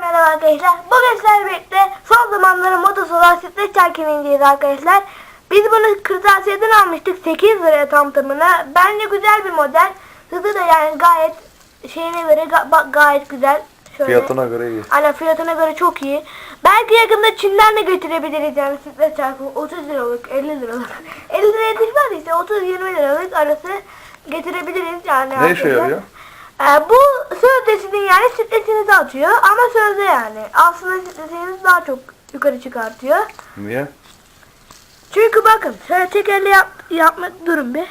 Merhaba arkadaşlar. Bugün sizlerle birlikte son zamanların modası olan stres çerkevindeyiz arkadaşlar. Biz bunu kırtasiyeden almıştık 8 liraya tam tamına. Bence güzel bir model. Hızı da yani gayet şeyine göre ga- bak gayet güzel. Şöyle. Fiyatına göre iyi. Aynen fiyatına göre çok iyi. Belki yakında Çin'den de getirebiliriz yani stres çarkı 30 liralık 50 liralık. 50 liraya düşmez işte 30-20 liralık arası getirebiliriz yani. Ne işe yarıyor? Ee, bu sözlesinin yani stresinizi atıyor ama sözde yani. Aslında stresinizi daha çok yukarı çıkartıyor. Niye? Çünkü bakın şöyle tek elle yap, yapma durun bir.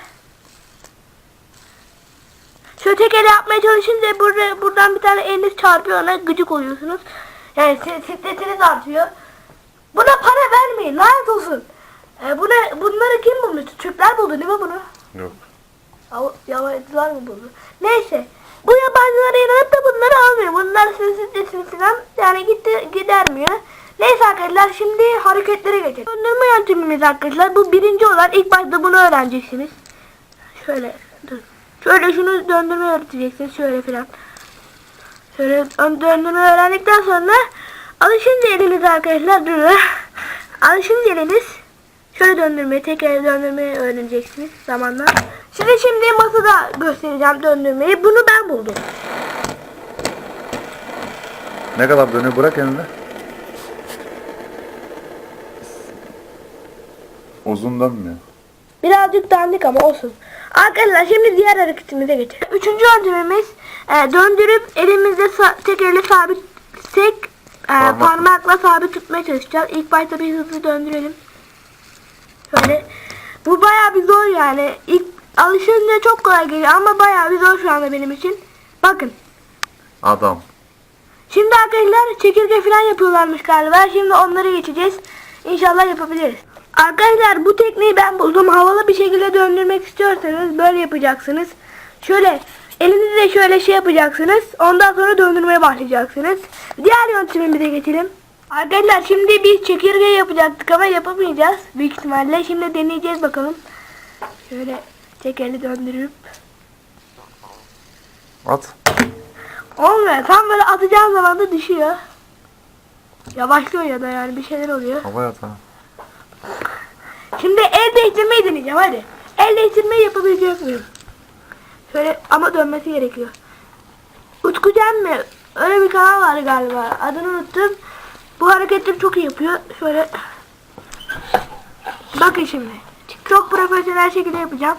Şöyle tek elle yapmaya çalışınca burada, buradan bir tane eliniz çarpıyor ona gıcık oluyorsunuz. Yani si- stresiniz artıyor. Buna para vermeyin lanet olsun. Ee, buna, bunları kim bulmuştu? Türkler buldu değil mi bunu? Yok. Yabancılar mı buldu? Neyse. Bu yabancılara inanıp da bunları almıyor. Bunlar sizin sitesini falan yani gitti, gidermiyor. Neyse arkadaşlar şimdi hareketlere geçelim. Döndürme yöntemimiz arkadaşlar. Bu birinci olan ilk başta bunu öğreneceksiniz. Şöyle dur. Şöyle şunu döndürme öğreteceksiniz. Şöyle filan. Şöyle ön döndürme öğrendikten sonra alışınca eliniz arkadaşlar dur. Alışınca eliniz şöyle döndürmeyi, tekrar döndürmeyi öğreneceksiniz zamanla. Size şimdi masada göstereceğim döndürmeyi. Bunu ben buldum. Ne kadar dönüyor bırak elinde. Uzun dönmüyor. Birazcık dandik ama olsun. Arkadaşlar şimdi diğer hareketimize geçelim. Üçüncü yöntemimiz e, döndürüp elimizde tek elle sabit tek e, Parmak. parmakla sabit tutmaya çalışacağız. İlk başta bir hızlı döndürelim. Şöyle. Bu bayağı bir zor yani. İlk alışınca çok kolay geliyor ama bayağı bir zor şu anda benim için. Bakın. Adam. Şimdi arkadaşlar çekirge falan yapıyorlarmış galiba. Şimdi onları geçeceğiz. İnşallah yapabiliriz. Arkadaşlar bu tekniği ben buldum. Havalı bir şekilde döndürmek istiyorsanız böyle yapacaksınız. Şöyle elinizle şöyle şey yapacaksınız. Ondan sonra döndürmeye başlayacaksınız. Diğer yöntemimize geçelim. Arkadaşlar şimdi biz çekirge yapacaktık ama yapamayacağız. Büyük ihtimalle. Şimdi deneyeceğiz bakalım. Şöyle tekeri döndürüp. At. Olmuyor. Tam böyle atacağım zaman da düşüyor. Yavaşlıyor ya da yani bir şeyler oluyor. Havaya at ha. Şimdi el değiştirmeyi deneyeceğim hadi. El değiştirmeyi yapabilecek miyim? Şöyle ama dönmesi gerekiyor. Utku Cem mi? Öyle bir kanal var galiba. Adını unuttum. Bu hareketleri çok iyi yapıyor. Şöyle. Bakın şimdi. Çok profesyonel şekilde yapacağım.